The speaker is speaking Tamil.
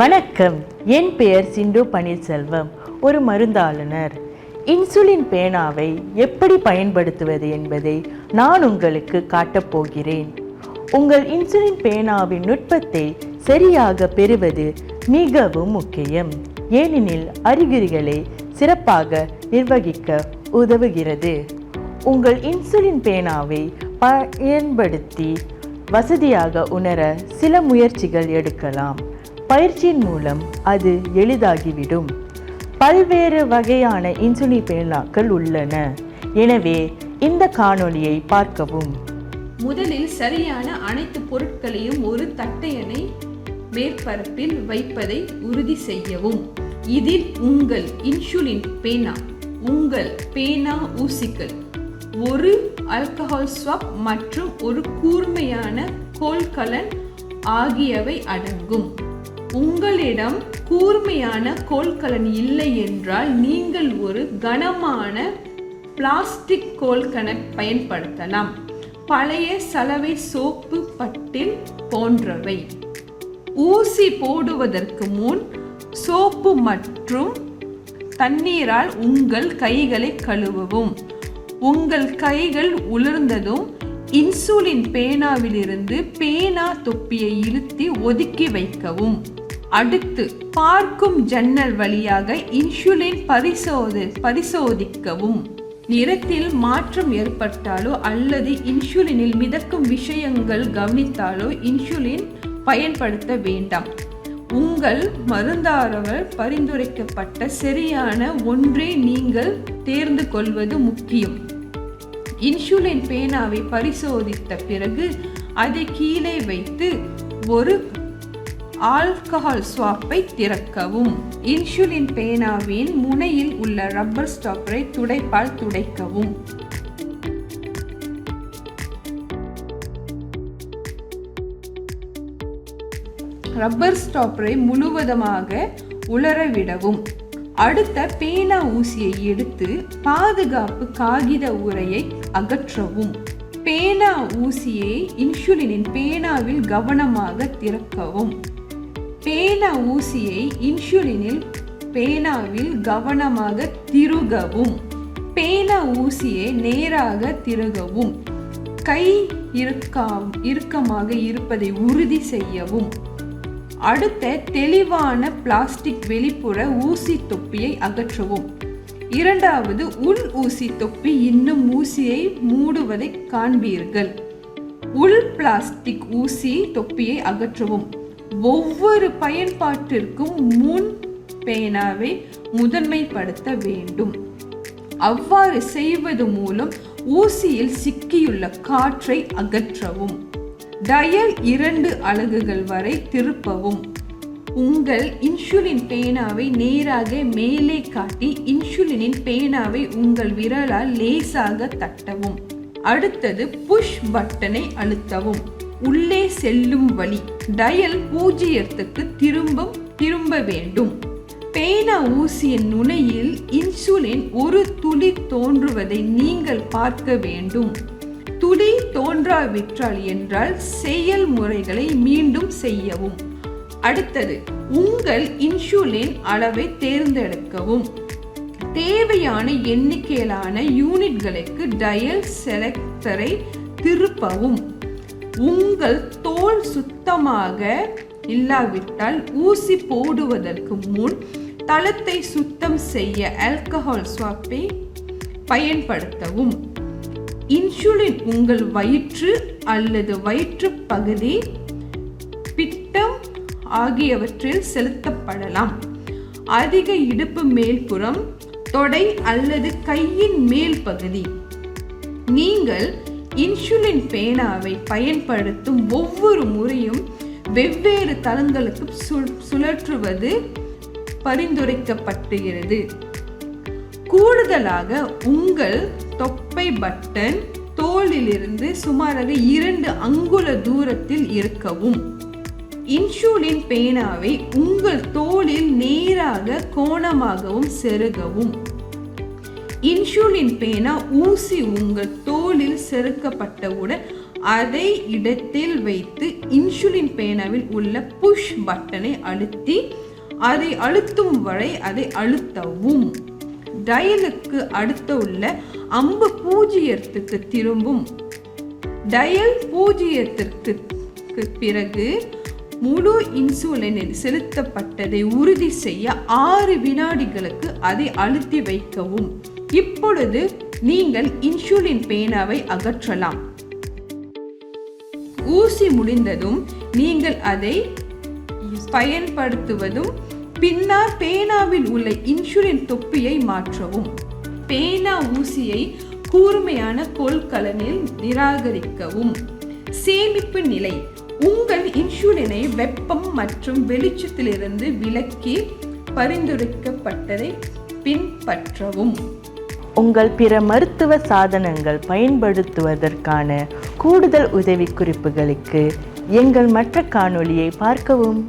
வணக்கம். என் பெயர் சிண்டு பன்னீர்செல்வம். ஒரு மருந்தாளுநர். இன்சுலின் பேனாவை எப்படி பயன்படுத்துவது என்பதை நான் உங்களுக்கு காட்டப் போகிறேன். உங்கள் இன்சுலின் பேனாவின் நுட்பத்தை சரியாக பெறுவது மிகவும் முக்கியம். ஏனெனில் அறிகுறிகளை சிறப்பாக நிர்வகிக்க உதவுகிறது. உங்கள் இன்சுலின் பேனாவை பயன்படுத்தி வசதியாக உணர சில முயற்சிகள் எடுக்கலாம். பயிற்சியின் மூலம் அது எளிதாகிவிடும். பல்வேறு வகையான இன்சுலின் பேனாக்கள் உள்ளன. எனவே இந்த காணொளியை பார்க்கவும். முதலில் சரியான அனைத்து பொருட்களையும் ஒரு தட்டையணை மேற்பரப்பில் வைப்பதை உறுதி செய்யவும். இதில் உங்கள் இன்சுலின் பேனா உங்கள் பேனா ஊசிகள் ஒரு ஆல்கஹால் ஸ்வாப் மற்றும் ஒரு கூர்மையான கோல்கலன் ஆகியவை அடங்கும். உங்களிடம் கூர்மையான கோல்கலன் இல்லை என்றால் நீங்கள் ஒரு கனமான பிளாஸ்டிக் கோல்கனை பயன்படுத்தலாம். பழைய சலவை சோப்பு பட்டில் போன்றவை. ஊசி போடுவதற்கு முன் சோப்பு மற்றும் தண்ணீரால் உங்கள் கைகளை கழுவவும். உங்கள் கைகள் உலர்ந்ததும் இன்சுலின் பேனாவிலிருந்து பேனா தொப்பியை இழுத்தி ஒதுக்கி வைக்கவும். அடுத்து பார்க்கும் ஜன்னல் வழியாக இன்சுலின் பரிசோத பரிசோதிக்கவும். நிறத்தில் மாற்றம் ஏற்பட்டாலோ அல்லது இன்சுலினில் மிதக்கும் விஷயங்கள் கவனித்தாலோ இன்சுலின் பயன்படுத்த வேண்டாம். உங்கள் மருந்தாரவர் பரிந்துரைக்கப்பட்ட சரியான ஒன்றை நீங்கள் தேர்ந்து கொள்வது முக்கியம். இன்சுலின் பேனாவை பரிசோதித்த பிறகு அதை கீழே வைத்து ஒரு ஆல்கஹால் ஸ்வாப்பை திறக்கவும். இன்சுலின் பேனாவின் முனையில் உள்ள ரப்பர் ஸ்டாப்பரை துடைப்பால் துடைக்கவும். ரப்பர் ஸ்டாப்பரை முழுவதுமாக உலரவிடவும் அடுத்த பேனா ஊசியை எடுத்து பாதுகாப்பு காகித உரையை அகற்றவும். பேனா ஊசியை இன்சுலினின் பேனாவில் கவனமாக திறக்கவும். பேனா ஊசியை இன்சுலினில் பேனாவில் கவனமாக திருகவும். பேனா ஊசியை நேராக திருகவும். கை இருக்கா இறுக்கமாக இருப்பதை உறுதி செய்யவும். அடுத்த தெளிவான பிளாஸ்டிக் வெளிப்புற ஊசி தொப்பியை அகற்றவும். இரண்டாவது உள் ஊசி தொப்பி இன்னும் ஊசியை மூடுவதை காண்பீர்கள். உள் பிளாஸ்டிக் ஊசி தொப்பியை அகற்றவும். ஒவ்வொரு பயன்பாட்டிற்கும் முன் பேனாவை முதன்மைப்படுத்த வேண்டும். அவ்வாறு செய்வது மூலம் ஊசியில் சிக்கியுள்ள காற்றை அகற்றவும் டயல் இரண்டு அலகுகள் வரை திருப்பவும். உங்கள் இன்சுலின் பேனாவை நேராக மேலே காட்டி இன்சுலினின் பேனாவை உங்கள் விரலால் லேசாக தட்டவும். அடுத்தது புஷ் பட்டனை அழுத்தவும். உள்ளே செல்லும் வழி டயல் பூஜ்ஜியத்துக்கு திரும்ப திரும்ப வேண்டும். பேனா ஊசியின் நுனையில் இன்சுலின் ஒரு துளி தோன்றுவதை நீங்கள் பார்க்க வேண்டும். துளி தோன்றாவிட்டால் என்றால் செயல்முறைகளை மீண்டும் செய்யவும். அடுத்தது உங்கள் இன்சுலின் அளவை தேர்ந்தெடுக்கவும். தேவையான எண்ணிக்கையிலான யூனிட்களுக்கு டயல் செலக்டரை திருப்பவும். உங்கள் தோல் சுத்தமாக இல்லாவிட்டால் ஊசி போடுவதற்கு முன் தளத்தை சுத்தம் செய்ய ஆல்கஹால் ஸ்வாப்பை பயன்படுத்தவும். இன்சுலின் உங்கள் வயிற்று அல்லது வயிற்று பகுதி பிட்டம் ஆகியவற்றில் செலுத்தப்படலாம். அதிக இடுப்பு மேல்புறம் தொடை அல்லது கையின் மேல் பகுதி நீங்கள் இன்சுலின் பேனாவை பயன்படுத்தும் ஒவ்வொரு முறையும் வெவ்வேறு தளங்களுக்கு சு- சுழற்றுவது பரிந்துரைக்கப்படுகிறது கூடுதலாக உங்கள் தொப்பை பட்டன் தோளிலிருந்து சுமாராக இரண்டு அங்குல தூரத்தில் இருக்கவும். இன்சுலின் பேனாவை உங்கள் தோளில் நேராக கோணமாகவும் செருகவும். இன்சுலின் பேனா ஊசி உங்கள் தோலில் செருக்கப்பட்டவுடன் அதை இடத்தில் வைத்து இன்சுலின் பேனாவில் உள்ள புஷ் பட்டனை அழுத்தி அதை அழுத்தும் வரை அதை அழுத்தவும். டயலுக்கு அடுத்த உள்ள அம்பு பூஜ்ஜியத்துக்கு திரும்பும். டயல் பூஜ்ஜியத்திற்கு பிறகு முழு இன்சுலினில் செலுத்தப்பட்டதை உறுதி செய்ய ஆறு வினாடிகளுக்கு அதை அழுத்தி வைக்கவும். இப்பொழுது நீங்கள் இன்சுலின் பேனாவை அகற்றலாம். ஊசி முடிந்ததும் நீங்கள் அதை பயன்படுத்துவதும் பின்னர் பேனாவில் உள்ள இன்சுலின் தொப்பியை மாற்றவும். பேனா ஊசியை கூர்மையான கொள்கலனில் நிராகரிக்கவும். சேமிப்பு நிலை. உங்கள் இன்சுலினை வெப்பம் மற்றும் வெளிச்சத்திலிருந்து விலக்கி பரிந்துரைக்கப்பட்டதை பின்பற்றவும். உங்கள் பிற மருத்துவ சாதனங்கள் பயன்படுத்துவதற்கான கூடுதல் உதவிக்குறிப்புகளுக்கு எங்கள் மற்ற காணொளியை பார்க்கவும்.